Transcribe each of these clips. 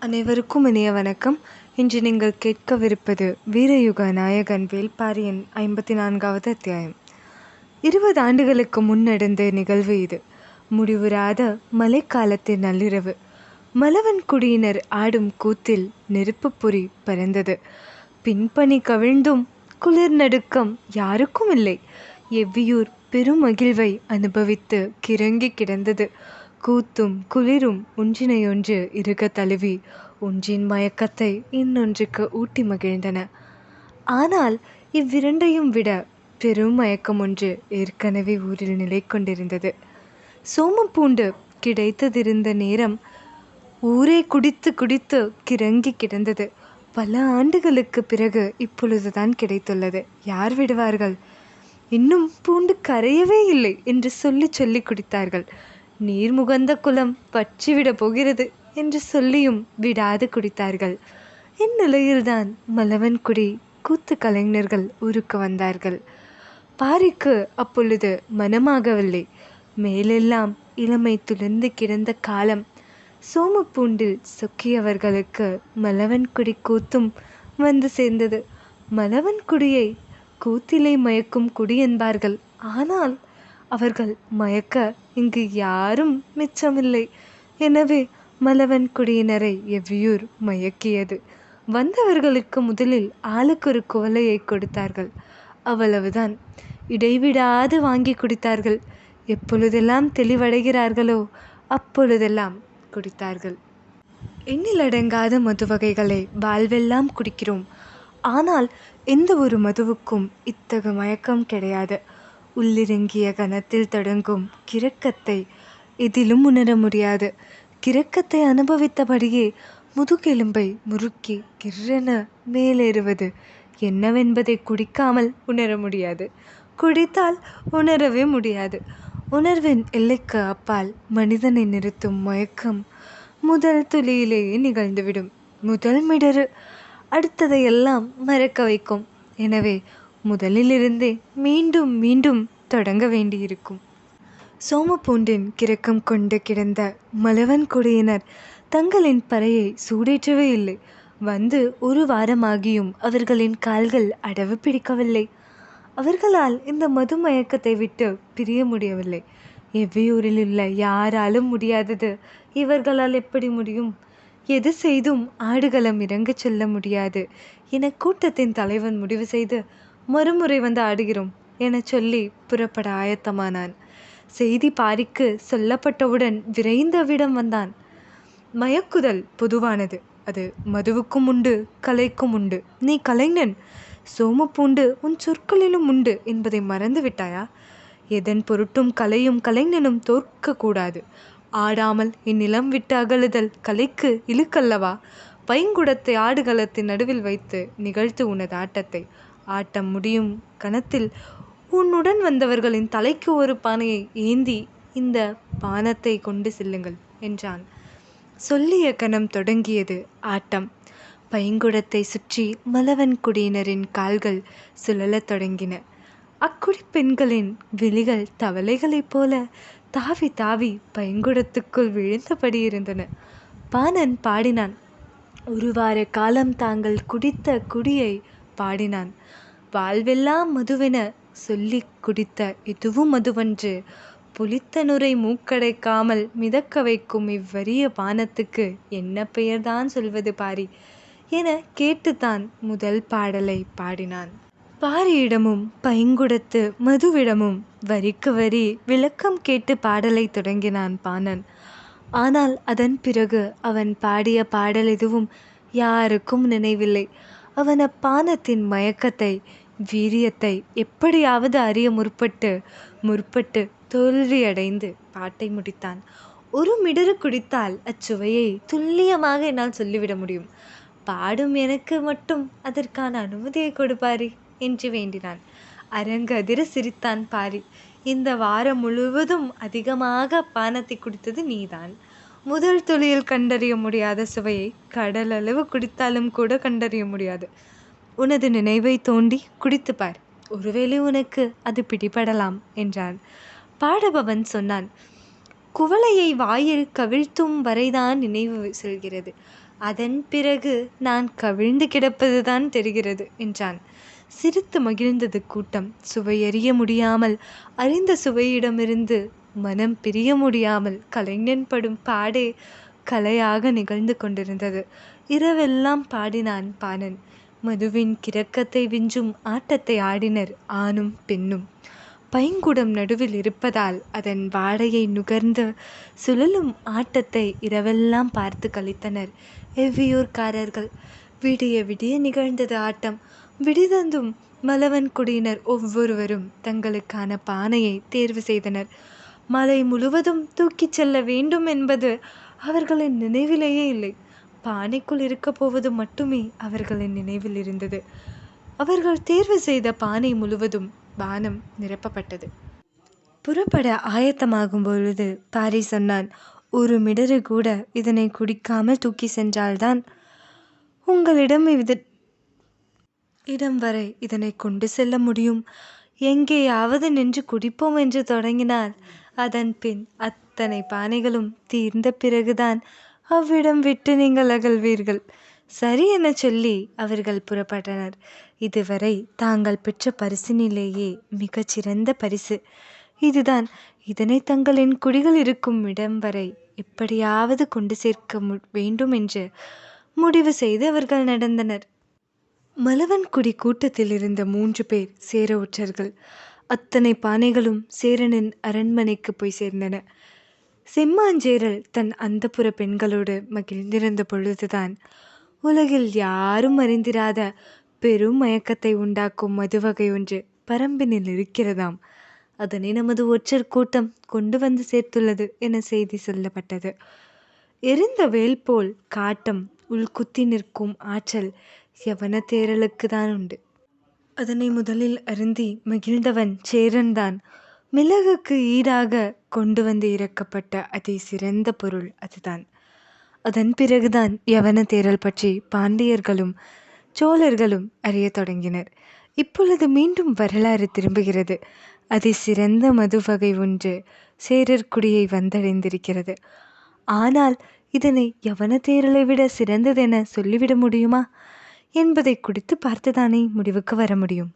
அனைவருக்கும் இனிய வணக்கம். இன்று நீங்கள் கேட்கவிருப்பது வீரயுக நாயகன் வேல்பாரியின் ஐம்பத்தி நான்காவது அத்தியாயம். இருபது ஆண்டுகளுக்கு முன் நடந்த நிகழ்வு இது. முடிவுறாத மழைக்காலத்தின் நள்ளிரவு. மலவன் குடியினர் ஆடும் கூத்தில் நெருப்புப் பொறி பறந்தது. பின்பணி கவிழ்ந்தும் குளிர் நடுக்கம் யாருக்கும் இல்லை. எவ்வியூர் பெரும் மகிழ்வை அனுபவித்து கிறங்கி கிடந்தது. கூத்தும் குளிரும் ஒன்றினையொன்று இருக தழுவி. ஒன்றின் மயக்கத்தை இன்னொன்றுக்கு ஊட்டி மகிழ்ந்தன. ஆனால் இவ்விரண்டையும் விட பெரும் மயக்கம் ஒன்று ஏற்கனவே ஊரில் நிலை கொண்டிருந்தது சோமப்பூண்டு கிடைத்ததிருந்த நேரம் ஊரே குடித்து குடித்து கிறங்கி கிடந்தது. பல ஆண்டுகளுக்கு பிறகு இப்பொழுதுதான் கிடைத்துள்ளது. யார் விடுவார்கள்? இன்னும் பூண்டு கரையவே இல்லை என்று சொல்லி சொல்லி குடித்தார்கள். நீர்முகந்த குலம் வற்றிவிடப் போகிறது என்று சொல்லியும் விடாது குடித்தார்கள். இந்நிலையில்தான் மலவன்குடி கூத்து கலைஞர்கள் ஊருக்கு வந்தார்கள். பாரிக்கு அப்பொழுது மனமாகவில்லை. மேலெல்லாம் இளமை துளிர்ந்து கிடந்த காலம். சோமப்பூண்டில் சொக்கியவர்களுக்கு மலவன்குடி கூத்தும் வந்து சேர்ந்தது. மலவன்குடியை கூத்திலை மயக்கும் குடி என்பார்கள். ஆனால் அவர்கள் மயக்க இங்கு யாரும் மிச்சமில்லை. எனவே மலவன் குடியினரை எவ்வியூர் மயக்கியது. வந்தவர்களுக்கு முதலில் ஆளுக்கு ஒரு குவலையை கொடுத்தார்கள். அவ்வளவுதான். இடைவிடாது வாங்கி குடித்தார்கள். எப்பொழுதெல்லாம் தெளிவடைகிறார்களோ அப்பொழுதெல்லாம் குடித்தார்கள். எண்ணிலடங்காத மது வகைகளை வாழ்வெல்லாம் குடிக்கிறோம். ஆனால் எந்த ஒரு மதுவுக்கும் இத்தகு மயக்கம் கிடையாது. உள்ளிறங்கிய கணத்தில் தொடங்கும் கிறக்கத்தை எதிலும் உணர முடியாது. கிறக்கத்தை அனுபவித்தபடியே முதுகெலும்பை முறுக்கி கிர்ரென மேலேறுவது என்னவென்பதை குடிக்காமல் உணர முடியாது. குடித்தால் உணரவே முடியாது. உணர்வின் எல்லைக்கு அப்பால் மனிதனை நிறுத்தும் மயக்கம் முதல் துளியிலேயே நிகழ்ந்துவிடும். முதல் மிடரு அடுத்ததையெல்லாம் மறக்க வைக்கும். எனவே முதலிலிருந்தே மீண்டும் மீண்டும் தொடங்க வேண்டியிருக்கும். சோமப்பூண்டின் கிறக்கம் கொண்டு கிடந்த மலவன் குடியினர் தங்களின் பறையை சூடேற்றவே இல்லை. வந்து ஒரு வாரமாகியும் அவர்களின் கால்கள் அடவு பிடிக்கவில்லை. அவர்களால் இந்த மது மயக்கத்தை விட்டு பிரிய முடியவில்லை. எவ்வியூரில் உள்ள யாராலும் முடியாதது இவர்களால் எப்படி முடியும்? எது செய்தும் ஆடுகளம் இறங்கச் செல்ல முடியாது என கூட்டத்தின் தலைவன் முடிவு செய்து மறுமுறை வந்து ஆடுகிறோம் என சொல்லி புறப்பட ஆயத்தமானான். செய்தி பாரிக்கு சொல்லப்பட்டவுடன் விரைந்தவிடம் வந்தான். மயக்குதல் பொதுவானது. அது மதுவுக்கும் உண்டு கலைக்கும் உண்டு. நீ கலைஞன் சோமப்பூண்டு உன் சொற்களிலும் உண்டு என்பதை மறந்து விட்டாயா? எதன் பொருட்டும் கலையும் கலைஞனும் தோற்கக்கூடாது ஆடாமல் இந்நிலம் விட்டு அகழுதல் கலைக்கு இழுக்கல்லவா? பைங்குடத்தை ஆடுகளத்தின் நடுவில் வைத்து நிகழ்த்து உனது ஆட்டத்தை. ஆட்டம் முடியும் கணத்தில் உன்னுடன் வந்தவர்களின் தலைக்கு ஒரு பானையை ஏந்தி இந்த பானத்தை கொண்டு செல்லுங்கள் என்றான். சொல்லிய கணம் தொடங்கியது ஆட்டம். பைங்குடத்தை சுற்றி மலவன் குடியினரின் கால்கள் சுழலத் தொடங்கின. அக்குடி பெண்களின் விழிகள் தவளைகளைப் போல தாவி தாவி பைங்குடத்துக்குள் விழுந்தபடி இருந்தன. பாணன் பாடினான். ஒரு வார காலம் தாங்கள் குடித்த குடியை பாடினான். வாழ்வெல்லாம் மதுவென சொல்லி குடித்த இதுவும் மதுவன்று. புளித்த நுரை மூக்கடைக்காமல் மிதக்க வைக்கும் இவ்வரிய பானத்துக்கு என்ன பெயர்தான் சொல்வது பாரி? என கேட்டுத்தான் முதல் பாடலை பாடினான். பாரியிடமும் பைங்குடத்து மதுவிடமும் வரிக்கு வரி விளக்கம் கேட்டு பாடலை தொடங்கினான் பாணன். ஆனால் அதன் பிறகு அவன் பாடிய பாடல் எதுவும் யாருக்கும் நினைவில்லை. அவன் அப்பானத்தின் மயக்கத்தை வீரியத்தை எப்படியாவது அறிய முற்பட்டு முற்பட்டு தோல்வியடைந்து பாட்டை முடித்தான். ஒரு மிடரு குடித்தால் அச்சுவையை துல்லியமாக என்னால் சொல்லிவிட முடியும். பாடும் எனக்கு மட்டும் அதற்கான அனுமதியை கொடுப்பாரி என்று வேண்டினான். அரங்கதிர சிரித்தான் பாரி. இந்த வாரம் முழுவதும் அதிகமாக பானத்தை குடித்தது நீதான். முதல் துளியில் கண்டறிய முடியாத சுவையை கடல் அளவு குடித்தாலும் கூட கண்டறிய முடியாது. உனது நினைவை தோண்டி குடித்து பார். ஒருவேளை உனக்கு அது பிடிபடலாம் என்றான். பாடுபவன் சொன்னான் குவளையை வாயில் கவிழ்த்தும் வரைதான் நினைவு செல்கிறது. அதன் பிறகு நான் கவிழ்ந்து கிடப்பதுதான் தெரிகிறது என்றான். சிரித்து மகிழ்ந்தது கூட்டம். சுவையறிய முடியாமல் அறிந்த சுவையிடமிருந்து மனம் பிரிய முடியாமல் கலைஞன் படும் பாடே கலையாக நிகழ்ந்து கொண்டிருந்தது. இரவெல்லாம் பாடினான் பாணன். மதுவின் கிறக்கத்தை விஞ்சும் ஆட்டத்தை ஆடினர் ஆணும் பெண்ணும். பைங்குடம் நடுவில் இருப்பதால் அதன் வாடையை நுகர்ந்து சுழலும் ஆட்டத்தை இரவெல்லாம் பார்த்து கழித்தனர் எவ்வியூர்காரர்கள் விடிய விடிய நிகழ்ந்தது ஆட்டம். விடிதந்தும் மலவன் குடியினர் ஒவ்வொருவரும் தங்களுக்கான பானையை தேர்வு செய்தனர். மலை முழுவதும் தூக்கிச் செல்ல வேண்டும் என்பது அவர்களின் நினைவிலேயே இல்லை. பானைக்குள் இருக்கப் போவது மட்டுமே அவர்களின் நினைவில் இருந்தது. அவர்கள் தேர்வு செய்த பானை முழுவதும் பானம் நிரப்பப்பட்டது. புறப்பட ஆயத்தமாகும் பொழுது பாரி சொன்னான் ஒரு மிடரு கூட இதனை குடிக்காமல் தூக்கி சென்றால்தான் உங்களிடம் இது இடம் வரை இதனை கொண்டு செல்ல முடியும். எங்கேயாவது நின்று குடிப்போம் என்று தொடங்கினால் அதன் பின் அத்தனை பானைகளும் தீர்ந்த பிறகுதான் அவ்விடம் விட்டு நீங்கள் அகழ்வீர்கள் சரி என சொல்லி அவர்கள் புறப்பட்டனர். இதுவரை தாங்கள் பெற்ற பரிசினிலேயே மிகச்சிறந்த பரிசு. இதுதான் இதனை தங்களின் குடிகள் இருக்கும் இடம் வரை எப்படியாவது கொண்டு சேர்க்க மு வேண்டும் என்று முடிவு செய்து அவர்கள் நடந்தனர். மலவன்குடி கூட்டத்தில் இருந்த மூன்று பேர் சேர உற்றர்கள். அத்தனை பானைகளும் சேரனின் அரண்மனைக்கு போய் சேர்ந்தன. செம்மாஞ்சேரல் தன் அந்தப்புற பெண்களோடு மகிழ்ந்திருந்த பொழுதுதான். உலகில் யாரும் அறிந்திராத பெரும் மயக்கத்தை உண்டாக்கும் மதுவகை ஒன்று பரம்பினில் இருக்கிறதாம். அதனை நமது ஒற்றர் கூட்டம் கொண்டு வந்து சேர்த்துள்ளது என செய்தி சொல்லப்பட்டது. எரிந்த வேல் போல் காட்டம் உள்குத்தி நிற்கும் ஆற்றல் யவன தேரலுக்கு தான் உண்டு. அதனை முதலில் அருந்தி மகிழ்ந்தவன் சேரன்தான். மிளகுக்கு ஈடாக கொண்டு வந்து இறக்கப்பட்ட அதி சிறந்த பொருள் அதுதான். அதன் பிறகுதான் யவன தேரல் பற்றி பாண்டியர்களும் சோழர்களும் அறியத் தொடங்கினர். இப்பொழுது மீண்டும் வரலாறு திரும்புகிறது. அதி சிறந்த மது வகை ஒன்று சேரர்குடியை வந்தடைந்திருக்கிறது. ஆனால் இதனை யவன தேரலை விட சிறந்ததென சொல்லிவிட முடியுமா? என்பதை குடித்து பார்த்துதானே முடிவுக்கு வர முடியும்.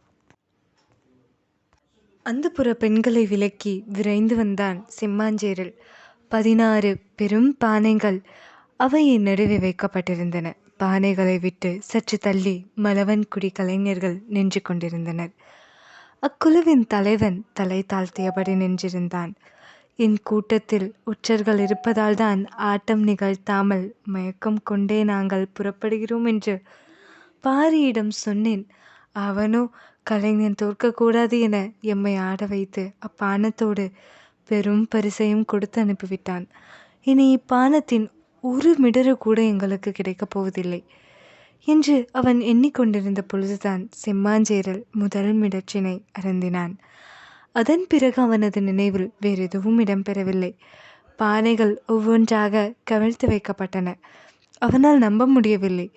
அந்த புற பெண்களை விலக்கி விரைந்து வந்தான் செம்மாஞ்சேரல். பதினாறு பெரும் பானைகள் அவையின் நடுவே வைக்கப்பட்டிருந்தன. பானைகளை விட்டு சற்று தள்ளி மலவன்குடி கலைஞர்கள் நின்று கொண்டிருந்தனர். அக்குழுவின் தலைவன் தலை தாழ்த்தியபடி நின்றிருந்தான். என் கூட்டத்தில் உற்றர்கள் இருப்பதால்தான் ஆட்டம் நிகழ்த்தாமல் மயக்கம் கொண்டே நாங்கள் புறப்படுகிறோம் என்று பாரியிடம் சொன்னேன். அவனோ கலைஞன் தோற்கக்கூடாது என எம்மை ஆட வைத்து அப்பானத்தோடு பெரும் பரிசையும் கொடுத்து அனுப்பிவிட்டான். இனி இப்பானத்தின் ஒரு மிடரு கூட எங்களுக்கு கிடைக்கப் போவதில்லை என்று அவன் எண்ணிக்கொண்டிருந்த பொழுதுதான் செம்மாஞ்சேரல் முதல் மிடற்றினை அருந்தினான். அதன் பிறகு அவனது நினைவில் வேறு எதுவும் இடம்பெறவில்லை. பானைகள் ஒவ்வொன்றாக கவிழ்த்து வைக்கப்பட்டன. அவனால் நம்ப முடியவில்லை.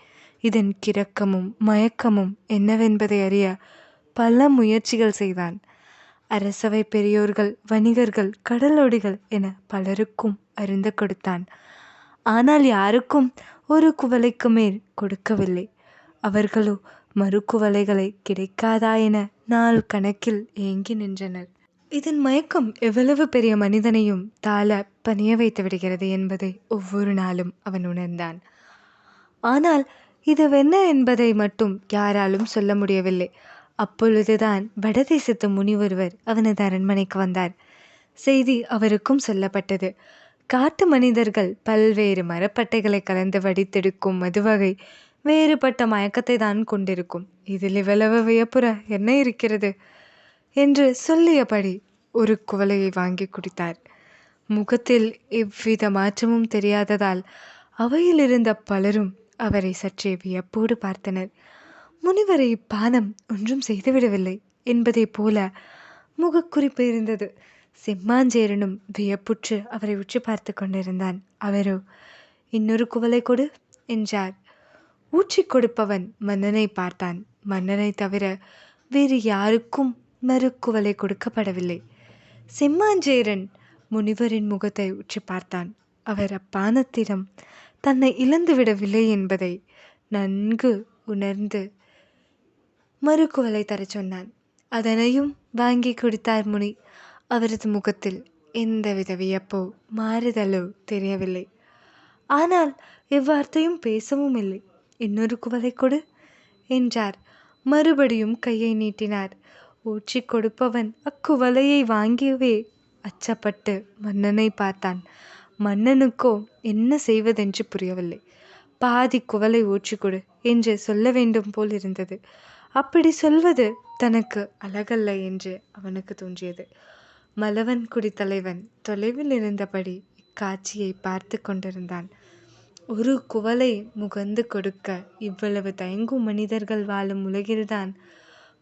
இதன் கிறக்கமும் மயக்கமும் என்னவென்பதை அறிய பல முயற்சிகள் செய்தான். அரசவை பெரியோர்கள் வணிகர்கள் கடலோடிகள் என பலருக்கும் அருந்த கொடுத்தான். ஆனால் யாருக்கும் ஒரு குவளைக்கு மேல் கொடுக்கவில்லை. அவர்களோ மறுக்குவலைகளை கிடைக்காதா என நாள் கணக்கில் ஏங்கி நின்றனர். இதன் மயக்கம் எவ்வளவு பெரிய மனிதனையும் தாள பணிய வைத்து விடுகிறது என்பதை ஒவ்வொரு நாளும் அவன் உணர்ந்தான். ஆனால் இதுவென்ன என்பதை மட்டும் யாராலும் சொல்ல முடியவில்லை. அப்பொழுதுதான் வடதேசத்து முனி ஒருவர் அவனது அரண்மனைக்கு வந்தார். செய்தி அவருக்கும் சொல்லப்பட்டது. காட்டு மனிதர்கள் பல்வேறு மரப்பட்டைகளை கலந்து வடித்தெடுக்கும் மதுவகை வேறுபட்ட மயக்கத்தை தான் கொண்டிருக்கும். இதில் இவ்வளவு வியப்புற என்ன இருக்கிறது? என்று சொல்லியபடி ஒரு குவலையை வாங்கி குடித்தார். முகத்தில் எவ்வித மாற்றமும் தெரியாததால் அவையில் இருந்த பலரும் அவரை சற்றே வியப்போடு பார்த்தனர். முனிவரை பானம் ஒன்றும் செய்துவிடவில்லை என்பதைப் போல முகக்குறிப்பு இருந்தது. செம்மாஞ்சேரனும் வியப்புற்று அவரை உற்று பார்த்து கொண்டிருந்தான். அவரோ இன்னொரு குவலை கொடு என்றார். ஊற்றி கொடுப்பவன் மன்னனை பார்த்தான். மன்னனை தவிர வேறு யாருக்கும் மறுக்குவலை கொடுக்கப்படவில்லை. செம்மாஞ்சேரன் முனிவரின் முகத்தை உற்று பார்த்தான். அவர் அப்பானத்திடம் தன்னை இழந்துவிடவில்லை என்பதை நன்கு உணர்ந்து மறுக்குவலை தரச் சொன்னான். அதனையும் வாங்கி கொடுத்தார் முனி. அவரது முகத்தில் எந்தவித வியப்போ மாறுதலோ தெரியவில்லை. ஆனால் எவ்வார்த்தையும் பேசவும் இல்லை. இன்னொரு குவலை கொடு என்றார். மறுபடியும் கையை நீட்டினார். ஊற்றி கொடுப்பவன் அக்குவலையை வாங்கியவே அச்சப்பட்டு மன்னனை பார்த்தான். மன்னனுக்கோ என்ன செய்வதென்று புரியவில்லை. பாதி குவலை ஊற்றி கொடு என்று சொல்ல வேண்டும் போல் இருந்தது. அப்படி சொல்வது தனக்கு அழகல்ல என்று அவனுக்கு தோன்றியது. மலவன் குடி தலைவன் தொலைவில் இருந்தபடி இக்காட்சியை பார்த்து கொண்டிருந்தான். ஒரு குவலை முகந்து கொடுக்க இவ்வளவு தயங்கும் மனிதர்கள் வாழும் உலகில்தான்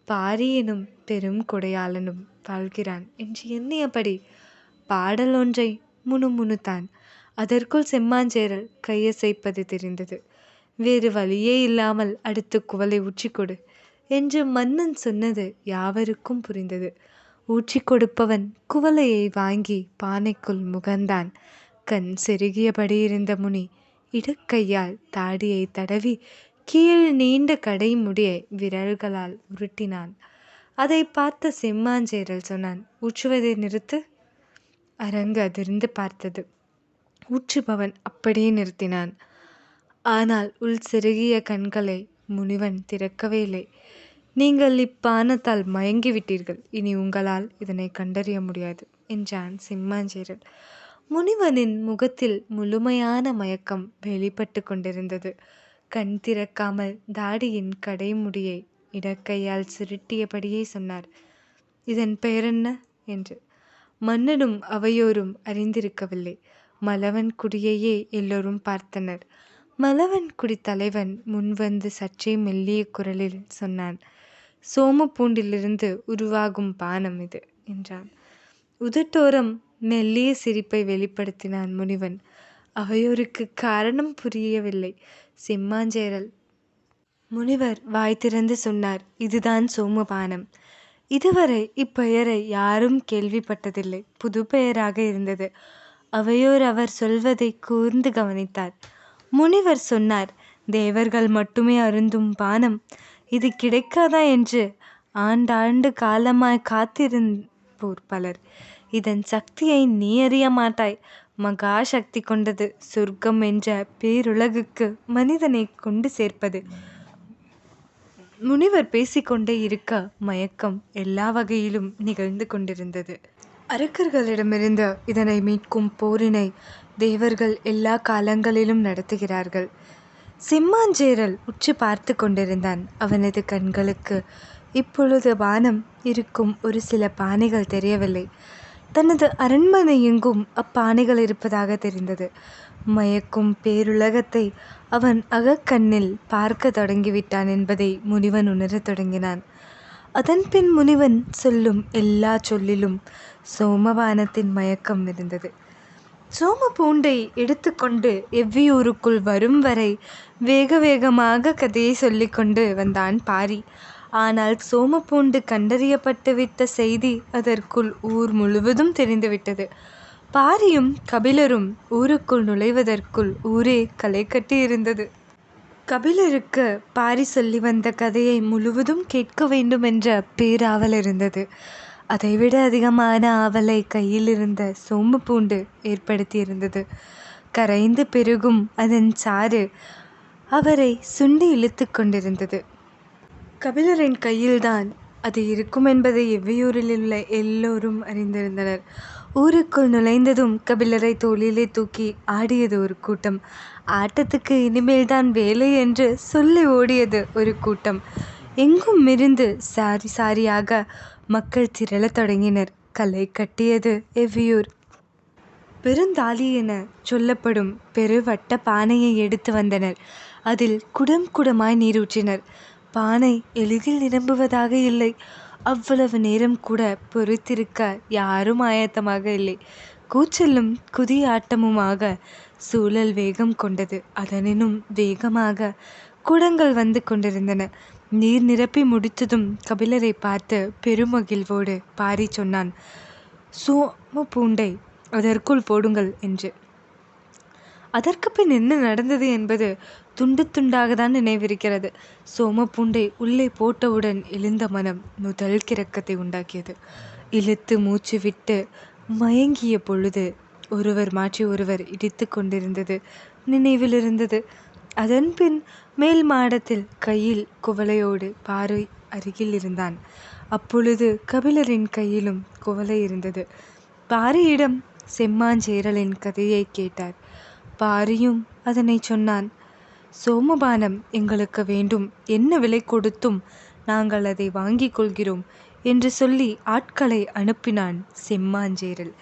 பாரி எனும் பெரும் கொடையாளனும் வாழ்கிறான் என்று எண்ணியபடி பாடல் ஒன்றை முணுமுணுத்தான். அதற்குள் செம்மாஞ்சேரல் கையசைப்பது தெரிந்தது. வேறு வழியே இல்லாமல் அடுத்து குவலை ஊற்றி கொடு என்று மன்னன் சொன்னது யாவருக்கும் புரிந்தது. ஊற்றி கொடுப்பவன் குவலையை வாங்கி பானைக்குள் முகந்தான். கண் செருகியபடி இருந்த முனி இடக்கையால் தாடியை தடவி கீழ் நீண்ட கடை முடியை விரல்களால் உருட்டினான். அதை பார்த்த செம்மாஞ்சேரல் சொன்னான் ஊற்றுவதை நிறுத்து. அரங்கு அதிர்ந்து பார்த்தது. ஊற்றுபவன் அப்படியே நிறுத்தினான். ஆனால் உள் செருகிய கண்களை முனிவன் திறக்கவே இல்லை. நீங்கள் இப்பானத்தால் மயங்கிவிட்டீர்கள். இனி உங்களால் இதனை கண்டறிய முடியாது என்றான் சிம்மாஞ்சேரல் முனிவனின் முகத்தில் முழுமையான மயக்கம் வெளிப்பட்டு கொண்டிருந்தது. கண் திறக்காமல் தாடியின் கடைமுடியை இடக்கையால் சுருட்டியபடியே சொன்னார். இதன் பெயர் என்ன? என்று. மன்னனும் அவையோரும் அறிந்திருக்கவில்லை. மலவன் குடியையே எல்லோரும் பார்த்தனர். மலவன் குடி தலைவன் முன்வந்து சற்றே மெல்லிய குரலில் சொன்னான் சோமப்பூண்டிலிருந்து உருவாகும் பானம் இது என்றான். உதட்டோரம் மெல்லிய சிரிப்பை வெளிப்படுத்தினான் முனிவன். அவையோருக்கு காரணம் புரியவில்லை. சிம்மாஞ்சேரல். முனிவர் வாய் திறந்து சொன்னார் இதுதான் சோமபானம். இதுவரை இப்பெயரை யாரும் கேள்விப்பட்டதில்லை. புது பெயராக இருந்தது. அவையோர் அவர் சொல்வதை கூர்ந்து கவனித்தார். முனிவர் சொன்னார் தேவர்கள் மட்டுமே அருந்தும் பானம். இது கிடைக்காதா என்று ஆண்டாண்டு காலமாய் காத்திருப்போர் பலர். இதன் சக்தியை நீ அறிய மாட்டாய். மகா சக்தி கொண்டது சொர்க்கம் என்ற பேருலகுக்கு மனிதனை கொண்டு சேர்ப்பது. முனிவர் பேசிக்கொண்டே இருக்க மயக்கம் எல்லா வகையிலும் நிகழ்ந்து கொண்டிருந்தது. அரக்கர்களிடமிருந்து இதனை மீட்கும் போரினை தேவர்கள் எல்லா காலங்களிலும் நடத்துகிறார்கள். சிம்மாஞ்சேரல் உற்று பார்த்து கொண்டிருந்தான் அவனது கண்களுக்கு. இப்பொழுது வானம் இருக்கும் ஒரு சில பானைகள் தெரியவில்லை. தனது அரண்மனை எங்கும் அப்பானைகள் இருப்பதாக தெரிந்தது. மயக்கும் பேருலகத்தை அவன் அகக்கண்ணில் பார்க்க தொடங்கிவிட்டான் என்பதை முனிவன் உணரத் தொடங்கினான். அதன்பின் முனிவன் சொல்லும் எல்லா சொல்லிலும் சோமவானத்தின் மயக்கம் இருந்தது. சோம பூண்டை எடுத்துக்கொண்டு எவ்வியூருக்குள் வரும் வரை வேக வேகமாக கதையை சொல்லிக்கொண்டு வந்தான் பாரி. ஆனால் சோமப்பூண்டு கண்டறியப்பட்டுவிட்ட செய்தி அதற்குள் ஊர் முழுவதும் தெரிந்துவிட்டது. பாரியும் கபிலரும் ஊருக்குள் நுழைவதற்குள் ஊரே களை கட்டி இருந்தது கபிலருக்கு பாரி சொல்லி வந்த கதையை முழுவதும் கேட்க வேண்டும் என்ற பேராவல் இருந்தது. அதைவிட அதிகமான ஆவலை கையில் இருந்த சோம்பு பூண்டு ஏற்படுத்தியிருந்தது. கரைந்து பெருகும் அதன் சாறு அவரை சுண்டி இழுத்து கொண்டிருந்தது. கபிலரின் கையில்தான் அது இருக்கும் என்பதை எவ்வியூரில் உள்ள எல்லோரும் அறிந்திருந்தனர். ஊருக்குள் நுழைந்ததும் கபிலரை தோளிலே தூக்கி ஆடியது ஒரு கூட்டம். ஆட்டத்துக்கு இனிமேல்தான் வேலை என்று சொல்லி ஓடியது ஒரு கூட்டம். எங்கும் இருந்து சாரி சாரியாக மக்கள் திரளத் தொடங்கினர். கலை கட்டியது எவ்வியூர். பெருந்தாலி என சொல்லப்படும் பெருவட்ட பானையை எடுத்து வந்தனர். அதில் குடம் குடமாய் நீரூற்றினர். பானை எளிதில் நிரம்புவதாக இல்லை. அவ்வளவு நேரம் கூட பொறுத்திருக்க யாரும் ஆயத்தமாக இல்லை. கூச்சலும் குதி ஆட்டமுமாக சூழல் வேகம் கொண்டது. அதனினும் வேகமாக குடங்கள் வந்து கொண்டிருந்தன. நீர் நிரப்பி முடித்ததும் கபிலரை பார்த்து பெருமகிழ்வோடு பாரி சொன்னான் சோம பூண்டை அதற்குள் போடுங்கள் என்று. அதற்கு பின் என்ன நடந்தது என்பது துண்டு துண்டாக தான் நினைவிருக்கிறது. சோமப்பூண்டை உள்ளே போட்டவுடன் எழுந்த மனம் முதல் கிறக்கத்தை உண்டாக்கியது. இழுத்து மூச்சு விட்டு மயங்கிய பொழுது ஒருவர் மாற்றி ஒருவர் இடித்து கொண்டிருந்தது நினைவில் இருந்தது. அதன் பின் மேல் மாடத்தில் கையில் குவளையோடு பாறை அருகில் இருந்தான். அப்பொழுது கபிலரின் கையிலும் குவளை இருந்தது. பாரியிடம் செம்மாஞ்சேரலின் கதையை கேட்டார். பாரியும் அதனை சொன்னான் சோமபானம் எங்களுக்கு வேண்டும். என்ன விலை கொடுத்தும் நாங்கள் அதை வாங்கிக் கொள்கிறோம் என்று சொல்லி ஆட்களை அனுப்பினான் செம்மாஞ்சேரல்.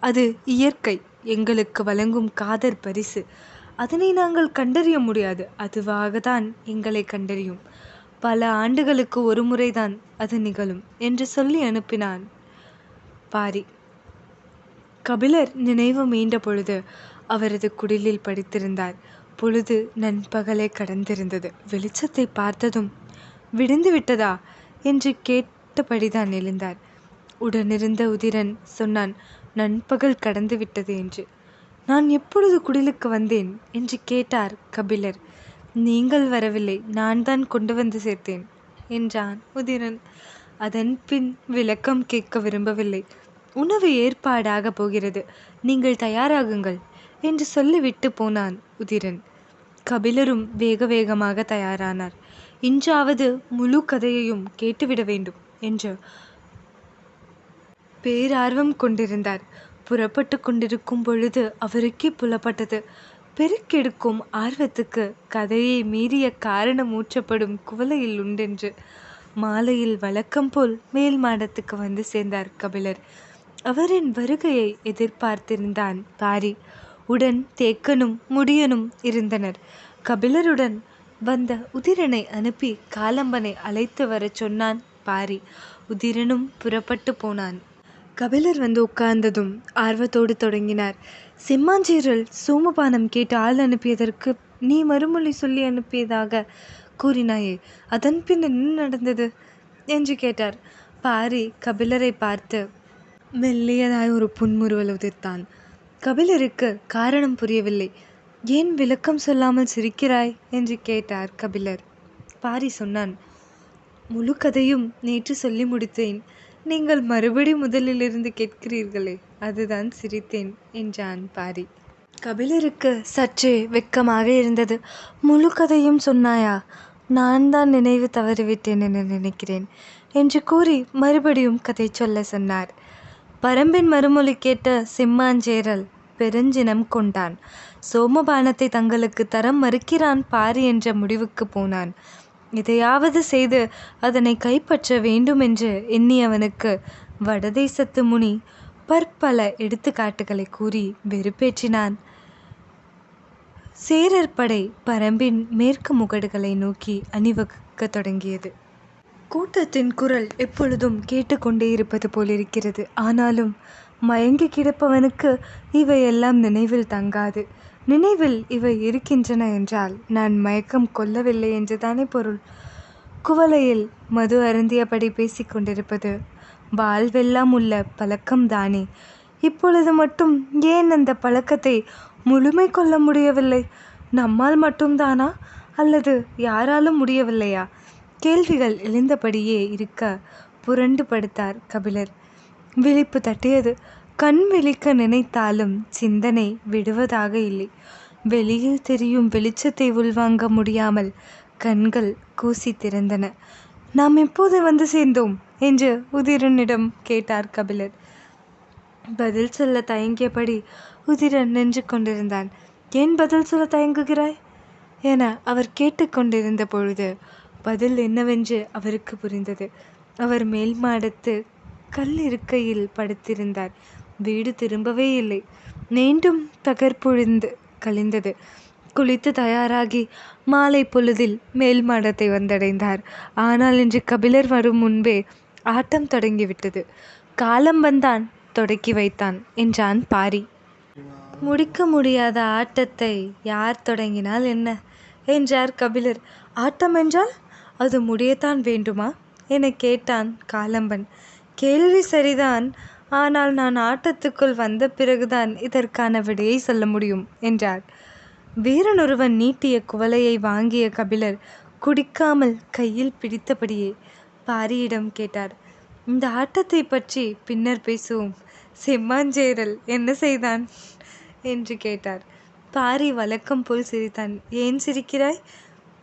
அது இயற்கை எங்களுக்கு வழங்கும் காதற் பரிசு. அதனை நாங்கள் கண்டறிய முடியாது. அதுவாக தான் எங்களை கண்டறியும். பல ஆண்டுகளுக்கு ஒரு முறைதான் அது நிகழும் என்று சொல்லி அனுப்பினான் பாரி. கபிலர் நினைவு மீண்ட பொழுது அவரது குடிலில் படித்திருந்தார். பொழுது நண்பகலை கடந்திருந்தது. வெளிச்சத்தை பார்த்ததும் விடிந்து விட்டதா? என்று கேட்டபடிதான் எழுந்தார். உடனிருந்த உதிரன் சொன்னான் நண்பகல் கடந்து விட்டது என்று. நான் எப்பொழுது குடிலுக்கு வந்தேன்? என்று கேட்டார் கபிலர். நீங்கள் வரவில்லை நான் தான் கொண்டு வந்து சேர்த்தேன் என்றான் உதிரன். அதன் பின் விளக்கம் கேட்க விரும்பவில்லை. உணவு ஏற்பாடாக போகிறது. நீங்கள் தயாராகுங்கள். என்று சொல்லிவிட்டு போனான் உதிரன். கபிலரும் வேக வேகமாக தயாரானார். இன்றாவது முழு கதையையும் கேட்டுவிட வேண்டும் என்று பேரார்வம் கொண்டிருந்தார். புறப்பட்டு கொண்டிருக்கும் பொழுது அவருக்கே புலப்பட்டது. பெருக்கெடுக்கும் ஆர்வத்துக்கு கதையை மீறிய காரணம் ஊற்றப்படும் குவலையில் உண்டென்று. மாலையில் வழக்கம் போல் மேல் மாடத்துக்கு வந்து சேர்ந்தார் கபிலர். அவரின் வருகையை எதிர்பார்த்திருந்தான் பாரி. உடன் தேக்கனும் முடியனும் இருந்தனர். கபிலருடன் வந்த உதிரனை அனுப்பி காலம்பனை அழைத்து வரச் சொன்னான் பாரி. உதிரனும் புறப்பட்டு போனான். கபிலர் வந்து உட்கார்ந்ததும் ஆர்வத்தோடு தொடங்கினார். செம்மாஞ்சேரல் சோமபானம் கேட்டு ஆள் அனுப்பியதற்கு நீ மறுமொழி சொல்லி அனுப்பியதாக கூறினாயே அதன் பின் என்ன நடந்தது? என்று கேட்டார். பாரி கபிலரை பார்த்து மெல்லியதாய் ஒரு புன்முறுவல் உதிர்த்தான். கபிலருக்கு காரணம் புரியவில்லை. ஏன் விளக்கம் சொல்லாமல் சிரிக்கிறாய்? என்று கேட்டார் கபிலர். பாரி சொன்னான் முழு கதையும் நேற்று சொல்லி முடித்தேன். நீங்கள் மறுபடி முதலிலிருந்து கேட்கிறீர்களே அதுதான் சிரித்தேன் என்றான் பாரி. கபிலருக்கு சற்றே வெக்கமாக இருந்தது. முழு கதையும் சொன்னாயா? நான் தான் நினைவு தவறிவிட்டேன் என நினைக்கிறேன் என்று கூறி மறுபடியும் கதை சொல்ல சொன்னார். பரம்பின் மறுமொழி கேட்ட சிம்மாஞ்சேரல் பெருஞ்சினம் கொண்டான். சோமபானத்தை தங்களுக்கு தரம் மறுக்கிறான் பாரி என்ற முடிவுக்கு போனான். எதையாவது செய்து அதனை கைப்பற்ற வேண்டுமென்று எண்ணியவனுக்கு வடதேசத்து முனி பற்பல எடுத்துக்காட்டுகளை கூறி வெறுப்பேற்றினான். சேரர் படை பரம்பின் மேற்கு முகடுகளை நோக்கி அணிவகுக்கத் தொடங்கியது. கூட்டத்தின் குரல் எப்பொழுதும் கேட்டுக்கொண்டே இருப்பது போலிருக்கிறது. ஆனாலும் மயங்கி கிடப்பவனுக்கு இவையெல்லாம் நினைவில் தங்காது. நினைவில் இவை இருக்கின்றன என்றால் நான் மயக்கம் கொள்ளவில்லை என்றுதானே பொருள். குவளையில் மது அருந்தியபடி பேசிக்கொண்டிருப்பது வாழ்வெல்லாம் உள்ள பழக்கம்தானே. இப்பொழுது மட்டும் ஏன் அந்த பழக்கத்தை முழுமை கொள்ள முடியவில்லை? நம்மால் மட்டும்தானா? அல்லது யாராலும் முடியவில்லையா? கேள்விகள் எழுந்தபடியே இருக்க புரண்டு படுத்தார் கபிலர். விழிப்பு தட்டியது. கண் விழிக்க நினைத்தாலும் சிந்தனை விடுவதாக இல்லை. வெளியில் தெரியும் வெளிச்சத்தை உள்வாங்க முடியாமல் கண்கள் கூசி திறந்தன. நாம் எப்போது வந்து சேர்ந்தோம்? என்று உதிரனிடம் கேட்டார் கபிலர். பதில் சொல்ல தயங்கியபடி உதிரன் நின்று கொண்டிருந்தான். ஏன் பதில் சொல்ல தயங்குகிறாய்? என அவர் கேட்டுக்கொண்டிருந்த பொழுது பதில் என்னவென்று அவருக்கு புரிந்தது. அவர் மேல் மாடத்து கல் இருக்கையில் படுத்திருந்தார். வீடு திரும்பவே இல்லை. மீண்டும் தகர்பொழிந்து கழிந்தது. குளித்து தயாராகி மாலை பொழுதில் மேல் மாடத்தை வந்தடைந்தார். ஆனால் இன்று கபிலர் வரும் முன்பே ஆட்டம் தொடங்கிவிட்டது. காலம் வந்தான் தொடக்கி வைத்தான் என்றான் பாரி. முடிக்க முடியாத ஆட்டத்தை யார் தொடங்கினால் என்ன? என்றார் கபிலர். ஆட்டம் என்றால் அது முடியத்தான் வேண்டுமா? என கேட்டான் காலம்பன். கேள்வி சரிதான். ஆனால் நான் ஆட்டத்துக்குள் வந்த பிறகுதான் இதற்கான விடையை சொல்ல முடியும் என்றார் வீரனொருவன் நீட்டிய குவலையை வாங்கிய கபிலர் குடிக்காமல் கையில் பிடித்தபடியே பாரியிடம் கேட்டார் இந்த ஆட்டத்தை பற்றி பின்னர் பேசுவோம். செம்மாஞ்சேரல் என்ன செய்தான்? என்று கேட்டார். பாரி வழக்கம் போல் சிரித்தான் ஏன் சிரிக்கிறாய்?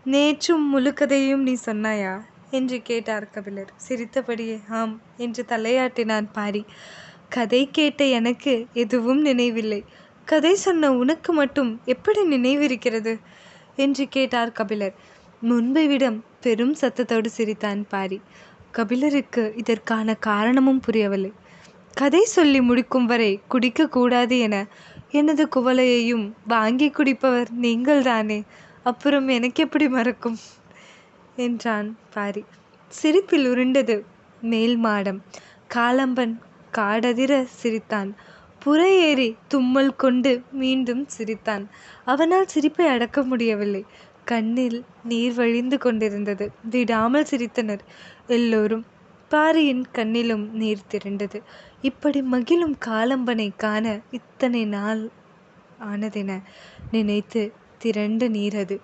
நேற்றும் முழுக்கதையும் நீ சொன்னாயா? என்று கேட்டார் கபிலர். சிரித்தபடியே ஆம் என்று தலையாட்டினான் பாரி. கதை கேட்ட எனக்கு எதுவும் நினைவில்லை. கதை சொன்ன உனக்கு மட்டும் எப்படி நினைவிருக்கிறது? என்று கேட்டார் கபிலர். முன்பை விடம் பெரும் சத்தத்தோடு சிரித்தான் பாரி. கபிலருக்கு இதற்கான காரணமும் புரியவில்லை. கதை சொல்லி முடிக்கும் வரை குடிக்கக்கூடாது என எனது குவளையையும் வாங்கி குடிப்பவர் நீங்கள்தானே? அப்புறம் எனக்கு எப்படி மறக்கும்? என்றான் பாரி. சிரிப்பில் உருண்டது மேல் மாடம். காலம்பன் காடதிர சிரித்தான். புறையேறி தும்மல் கொண்டு மீண்டும் சிரித்தான். அவனால் சிரிப்பை அடக்க முடியவில்லை. கண்ணில் நீர் வழிந்து கொண்டிருந்தது. விடாமல் சிரித்தனர் எல்லோரும். பாரியின் கண்ணிலும் நீர் திரண்டது. இப்படி மகிழும் காலம்பனை காண இத்தனை நாள் ஆனதென நினைத்து திரண்ட நீர் அது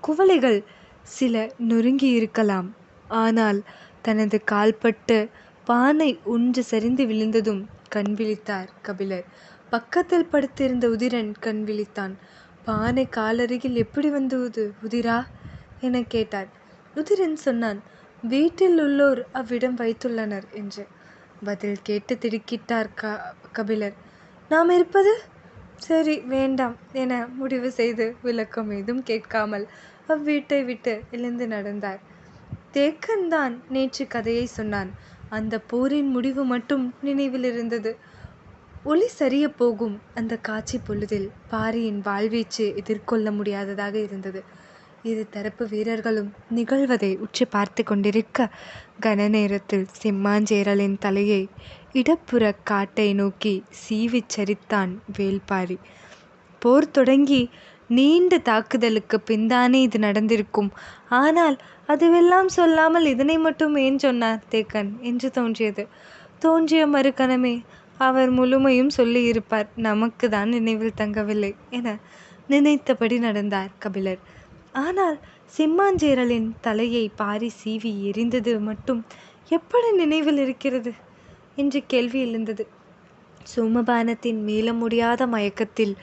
குவளைகள் சில நொறுங்கி இருக்கலாம். ஆனால் தனது கால்பட்டு பானை ஒன்று சரிந்து விழுந்ததும் கண் விழித்தார் கபிலர். பக்கத்தில் படுத்திருந்த உதிரன் கண் விழித்தான். பானை காலருகில் எப்படி வந்தது உதிரா? என கேட்டார். உதிரன் சொன்னான் வீட்டில் உள்ளோர் அவ்விடம் வைத்துள்ளனர் என்று. பதில் கேட்டு திடுக்கிட்டார் க கபிலர். நாம் இருப்பது? சரி வேண்டாம் என முடிவு செய்து விளக்கம் ஏதும் கேட்காமல் அவ்வீட்டை விட்டு எழுந்து நடந்தார். தேக்கன்தான் நேற்று கதையை சொன்னான். அந்த போரின் முடிவு மட்டும் நினைவில் இருந்தது. ஒளி சரிய போகும் அந்த காட்சி பொழுதில் பாரியின் வாழ்வீச்சு எதிர்கொள்ள முடியாததாக இருந்தது. இரு தரப்பு வீரர்களும் நிகழ்வதை உற்று பார்த்து கொண்டிருக்க கன நேரத்தில் சிம்மாஞ்சேரலின் தலையை இடப்புற காட்டை நோக்கி சீவிச் சரித்தான் வேல்பாரி. போர் தொடங்கி நீண்ட தாக்குதலுக்கு பின்தானே இது நடந்திருக்கும். ஆனால் அதுவெல்லாம் சொல்லாமல் இதனை மட்டும் ஏன் சொன்னார் தேக்கன்? என்று தோன்றியது. தோன்றிய மறுகணமே அவர் முழுமையும் சொல்லியிருப்பார் நமக்கு தான் நினைவில் தங்கவில்லை என நினைத்தபடி நடந்தார் கபிலர். ஆனால் சிம்மாஞ்சேரலின் தலையை பாரி சீவி எரிந்தது மட்டும் எப்படி நினைவில் இருக்கிறது? என்று கேள்வி எழுந்தது. சோமபானத்தின் மீள முடியாத மயக்கத்தில்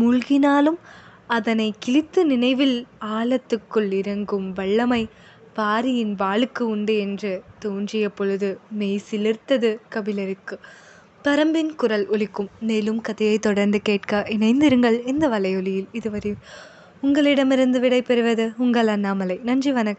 மூழ்கினாலும் அதனை கிழித்து நினைவில் ஆழத்துக்குள் இறங்கும் வல்லமை பாரியின் வாளுக்கு உண்டு என்று தோன்றிய பொழுது மெய் சிலிர்த்தது கபிலருக்கு. பரம்பின் குரல் ஒலிக்கும். மேலும் கதையை தொடர்ந்து கேட்க இணைந்திருங்கள் இந்த வலையொலியில். இதுவரை உங்களிடமிருந்து விடை பெறுவது உங்கள் அண்ணாமலை. நன்றி வணக்கம்.